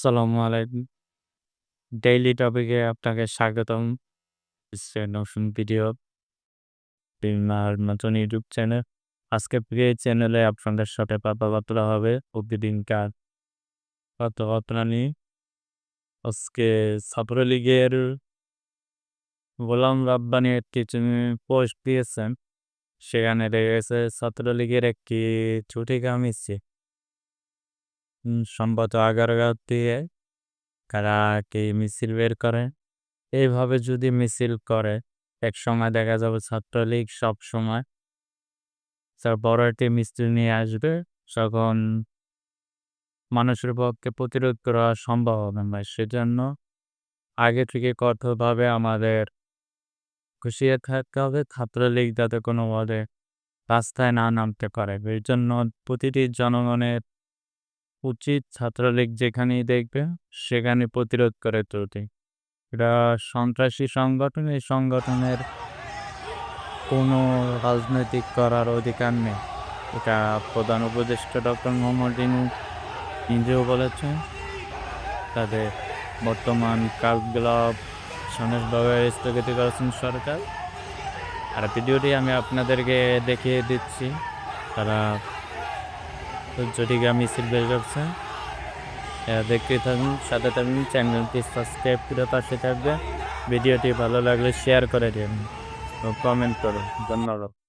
আসসালামু আলাইকুম। ডেইলি টপিকে আপনাকে স্বাগতম। নতুন ভিডিও আর নতুন ইউটিউব চ্যানেল। আজকে প্রিয় চ্যানেলে আপনাদের সাথে কথাবার্তা হবে প্রতিদিনকার কথাবার্তা নিয়ে। আজকে ছাত্রলীগের গোলাম রাব্বানি একটি পোস্ট দিয়েছেন সেখানে রয়েছে ছাত্রলীগের একটি ছুটিকা মিছিল সম্ভবত আগারগাঁও দিয়ে কারা কি মিছিল বের করে। এইভাবে যদি মিছিল করে, এক সময় দেখা যাবে ছাত্রলীগ সব সময় তার বড় একটি মিছিল নিয়ে আসবে, তখন মানুষের পক্ষে প্রতিরোধ করা সম্ভব হবে না। সেজন্য আগে থেকে কঠোরভাবে আমাদের খুশিয়ে থাকতে হবে, ছাত্রলীগ যাতে কোনোভাবে রাস্তায় না নামতে পারে। এর জন্য প্রতিটি জনগণের উচিত ছাত্রলীগ যেখানেই দেখবে, সেখানে প্রতিরোধ করে ত্রুটি। এটা সন্ত্রাসী সংগঠন, এই সংগঠনের কোনো রাজনৈতিক করার অধিকার নেই। এটা প্রধান উপদেষ্টা ডক্টর মোহাম্মদ ইনু নিজেও বলেছেন। তাদের বর্তমান কাজগুলো সনেশভাবে স্থগিত করেছেন সরকার। আর ভিডিওটি আমি আপনাদেরকে দেখিয়ে দিচ্ছি। তারা জটিকা মিছিল বের করছে দেখতে থাকুন, সাথে থাকুন, চ্যানেলটি সাবস্ক্রাইব করে পাশে থাকবে। ভিডিওটি ভালো লাগলে শেয়ার করে দিন। কমেন্ট করো, ধন্যবাদ।